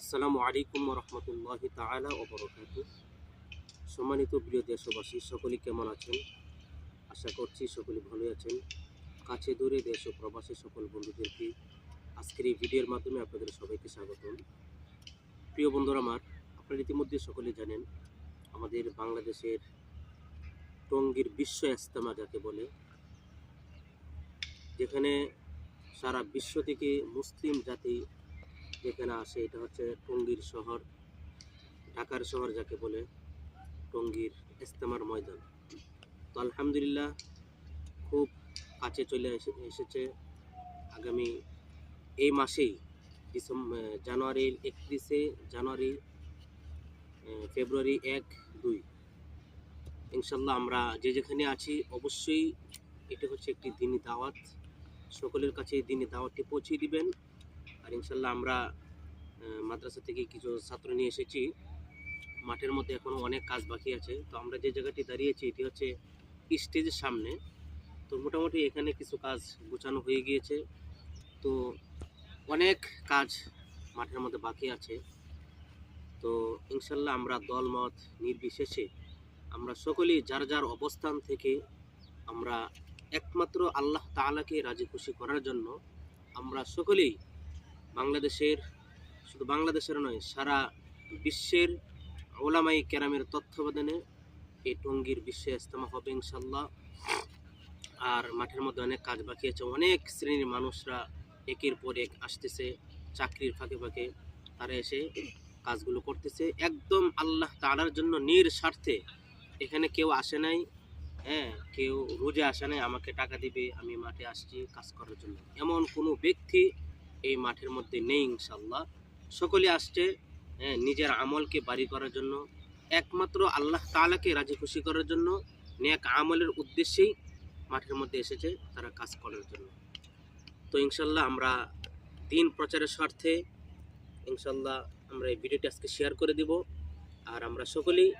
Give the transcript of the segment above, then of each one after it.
আসসালামু আলাইকুম রহমতুল্লাহ তালা ও বরকাত সম্মানিত প্রিয় দেশবাসী, সকলে কেমন আছেন? আশা করছি সকলে ভালো আছেন। কাছে দূরে দেশ ও প্রবাসী সকল বন্ধুদেরকে আজকের এই ভিডিওর মাধ্যমে আপনাদের সবাইকে স্বাগতম। প্রিয় বন্ধুরা আমার, আপনারা ইতিমধ্যে সকলে জানেন, আমাদের বাংলাদেশের টঙ্গীর বিশ্ব ইস্তেমা যাকে বলে, যেখানে সারা বিশ্ব থেকে মুসলিম জাতি যেখানে আসে, এটা হচ্ছে টঙ্গীর শহর, ঢাকার শহর যাকে বলে টঙ্গীর ইস্তেমার ময়দান। তো আলহামদুলিল্লাহ খুব কাছে চলে এসে, এসেছে আগামী এই মাসেই ডিসেম্বর জানুয়ারির একত্রিশে জানুয়ারি ফেব্রুয়ারি এক, দুই। ইনশাল্লাহ আমরা যে যেখানে আছি অবশ্যই এটা হচ্ছে একটি দিনই দাওয়াত। সকলের কাছে দিনই দাওয়াতটি পৌঁছে দিবেন। আর ইনশাল্লাহ আমরা মাদ্রাসা থেকে কিছু ছাত্র নিয়ে এসেছি। মাঠের মধ্যে এখনও অনেক কাজ বাকি আছে। তো আমরা যে জায়গাটি দাঁড়িয়েছি, এটি হচ্ছে স্টেজের সামনে। তো মোটামুটি এখানে কিছু কাজ গোছানো হয়ে গিয়েছে। তো অনেক কাজ মাঠের মধ্যে বাকি আছে। তো ইনশাল্লাহ আমরা দলমত নির্বিশেষে আমরা সকলেই যার যার অবস্থান থেকে আমরা একমাত্র আল্লাহ তাআলাকে রাজি খুশি করার জন্য আমরা সকলেই বাংলাদেশের, শুধু বাংলাদেশের নয়, সারা বিশ্বের ওলামাই কেরামের তত্ত্বাবধানে এই টঙ্গীর বিশ্ব ইস্তেমা হবে ইনশাল্লাহ আর মাঠের মধ্যে অনেক কাজ বাকি আছে, অনেক শ্রেণির মানুষরা একের পর এক আসতেছে, চাকরির ফাঁকে ফাঁকে তারা এসে কাজগুলো করতেছে। একদম আল্লাহ তাআলার জন্য নির স্বার্থে এখানে কেউ আসে নাই হ্যাঁ কেউ রোজে আসে নাই, আমাকে টাকা দিবে, আমি মাঠে আসছি কাজ করার জন্য। এমন কোনো ব্যক্তি এই মাঠের মধ্যে নেই ইনশাল্লাহ সকলে আসছে হ্যাঁ, নিজের আমলকে বাড়ি করার জন্য একমাত্র আল্লাহ তাআলাকে রাজি খুশি করার জন্য নেক আমলের উদ্দেশ্যেই মাঠের মধ্যে এসেছে তারা কাজ করার জন্য। তো ইনশাল্লাহ আমরা দিন প্রচারের স্বার্থে ইনশাল্লাহ আমরা এই ভিডিওটি আজকে শেয়ার করে দিব। আর আমরা সকলেই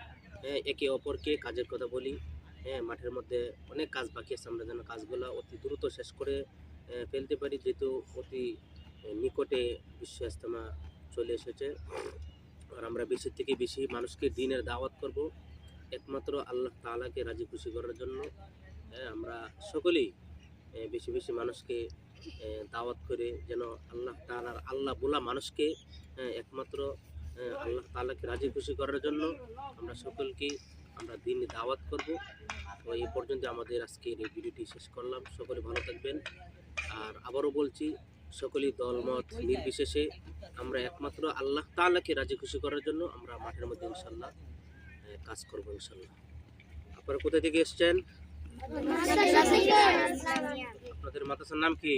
হ্যাঁ, একে অপরকে কাজের কথা বলি হ্যাঁ মাঠের মধ্যে অনেক কাজ বাকি আছে আমরা যেন কাজগুলো অতি দ্রুত শেষ করে ফেলতে পারি যেহেতু অতি নিকটে বিশ্ব ইস্তেমা চলে এসেছে। আর আমরা বেশি থেকে বেশি মানুষকে দিনের দাওয়াত করব। একমাত্র আল্লাহ তালাকে রাজি খুশি করার জন্য। হ্যাঁ, আমরা সকলেই বেশি বেশি মানুষকে দাওয়াত করে যেন আল্লাহ তাআলার আল্লাহ বোলা মানুষকে একমাত্র আল্লাহ তালাকে রাজি খুশি করার জন্য আমরা সকলকে আমরা দিন দাওয়াত করব। তো এই পর্যন্ত আমাদের আজকের এই ভিডিওটি শেষ করলাম। সকলে ভালো থাকবেন। আর আবারও বলছি সকলেই দলমত, নির্বিশেষে আমরা একমাত্র আল্লাহ তাআলাকে রাজি খুশি করার জন্য আমরা মাঠের মধ্যে ইনশাল্লাহ কাজ করব ইনশাল্লাহ আপনারা কোথা থেকে এসেছেন? আপনাদের মাদ্রাসার নাম কি?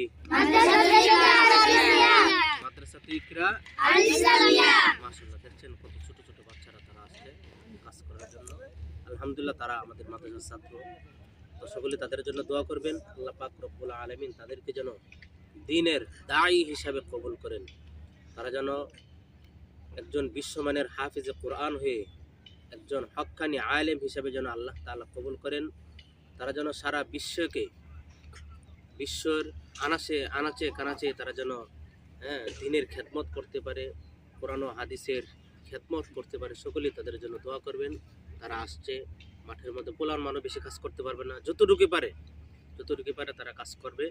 মাদ্রাসা ইকরা। মাশাআল্লাহ, দেখছেন কত ছোট ছোট বাচ্চারা তারা আসছে কাজ করার জন্য। আলহামদুলিল্লাহ তারা আমাদের মাদ্রাসার ছাত্র। তো সকলে তাদের জন্য দোয়া করবেন। আল্লাহ পাক রব্বুল আলামিন তাদেরকে যেন দিনের দায়ী হিসাবে কবুল করেন। তারা যেন একজন বিশ্বমানের হাফিজে কোরআন হয়ে একজন হক্কানি আলেম হিসাবে যেন আল্লাহ তাআলা কবুল করেন, তারা যেন সারা বিশ্বকে, বিশ্বর আনাচে আনাচে কানাচে তারা যেন হ্যাঁ দিনের খেদমত করতে পারে, কোরআন হাদিসের খেদমত করতে পারে, সকলেই তাদের জন্য দোয়া করবেন। তারা আসছে, মাঠের মধ্যে পোলার মানুষ বেশি কাজ করতে পারবে না। যতটুকু পারে যতটুকু পারে তারা কাজ করবে।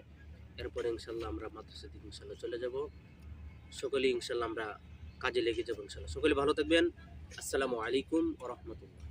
এরপরে ইনশাল্লাহ আমরা মাদ্রাসা থেকে ইনশাল্লাহ চলে যাব। সকলেই ইনশাল্লাহ আমরা কাজে লেগে যাব ইনশাল্লাহ। সকলে ভালো থাকবেন। আসসালামু আলাইকুম ও রহমতুল্লাহ।